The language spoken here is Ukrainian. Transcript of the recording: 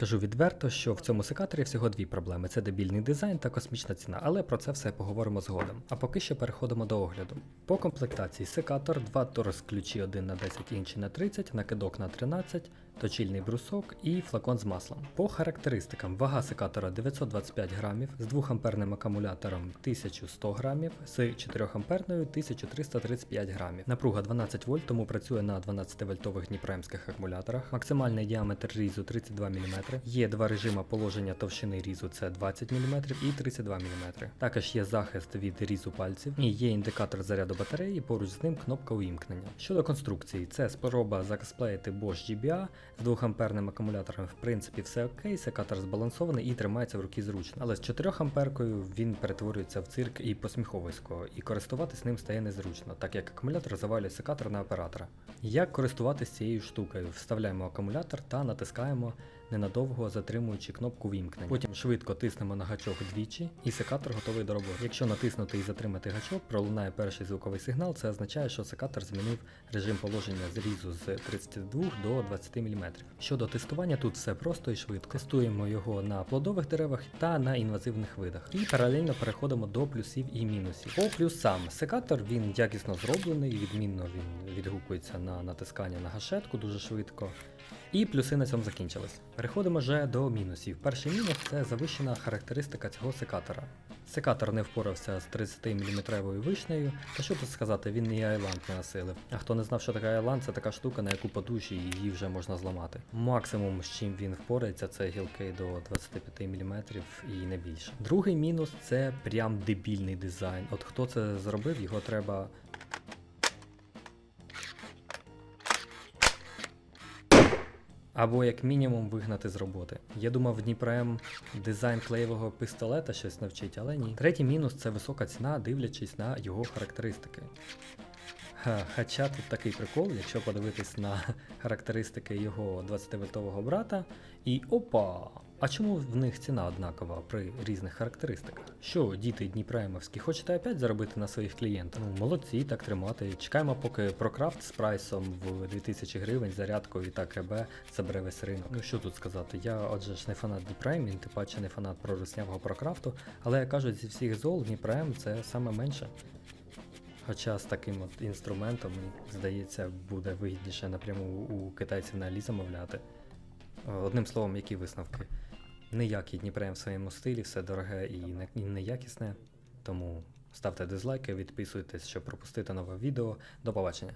Скажу відверто, що в цьому секаторі всього дві проблеми: це дебільний дизайн та космічна ціна, але про це все поговоримо згодом. А поки що переходимо до огляду. По комплектації секатор, два торс ключі 1 на 10, інший на 30, накидок на 13, точильний брусок і флакон з маслом. По характеристикам вага секатора 925 грамів, з 2 амперним акумулятором 1100 грамів, з 4 амперною 1335 грамів. Напруга 12 вольт, тому працює на 12 вольтових дніпремських акумуляторах. Максимальний діаметр різу 32 мм. Є два режима положення товщини різу це 20 мм і 32 мм. Також є захист від різу пальців і є індикатор заряду батареї, поруч з ним кнопка увімкнення. Щодо конструкції, це спроба закосплеїти Bosch GBA з 2 амперним акумулятором, в принципі, все окей, секатор збалансований і тримається в руки зручно. Але з 4 амперкою він перетворюється в цирк і посміховисько, і користуватись ним стає незручно, так як акумулятор завалює секатор на оператора. Як користуватись цією штукою? Вставляємо акумулятор та натискаємо ненадовго затримуючи кнопку вімкнення. Потім швидко тиснемо на гачок двічі, і секатор готовий до роботи. Якщо натиснути і затримати гачок, пролунає перший звуковий сигнал. Це означає, що секатор змінив режим положення зрізу з 32 до 20 мм. Щодо тестування, тут все просто і швидко. Тестуємо його на плодових деревах та на інвазивних видах. І паралельно переходимо до плюсів і мінусів. По плюсам, секатор він якісно зроблений, відмінно він відгукується на натискання на гашетку дуже швидко. І плюси на цьому закінчились. Переходимо вже до мінусів. Перший мінус це завищена характеристика цього секатора. Секатор не впорався з 30-мм вишнею, та що тут сказати, він і айланд не насилив. А хто не знав, що таке айланд, це така штука, на яку по душі її вже можна зламати. Максимум, з чим він впорається, це гілки до 25 мм і не більше. Другий мінус це прям дебільний дизайн. От хто це зробив, його треба Або як мінімум вигнати з роботи. Я думав, Дніпрем дизайн клеєвого пістолета щось навчить, але ні. Третій мінус це висока ціна, дивлячись на його характеристики. Хоча тут такий прикол, якщо подивитись на характеристики його 20-вольтового брата, і опа! А чому в них ціна однакова при різних характеристиках? Що, діти Дніпремовські, хочете опять заробити на своїх клієнтах? Ну, молодці, так тримати. Чекаємо, поки Прокрафт з прайсом в 2000 гривень зарядкою так РБ забере весь ринок. Ну що тут сказати? Я отже ж не фанат Дніпрем, він тим паче не фанат проруснявого Прокрафту, але як кажуть, зі всіх зол Дніпрем це саме менше. Хоча з таким от інструментом, здається, буде вигідніше напряму у китайців на Алі замовляти. Е, Одним словом, які висновки? Ніякі Дніпрем в своєму стилі, все дороге і неякісне. Тому ставте дизлайки, відписуйтесь, щоб пропустити нове відео. До побачення.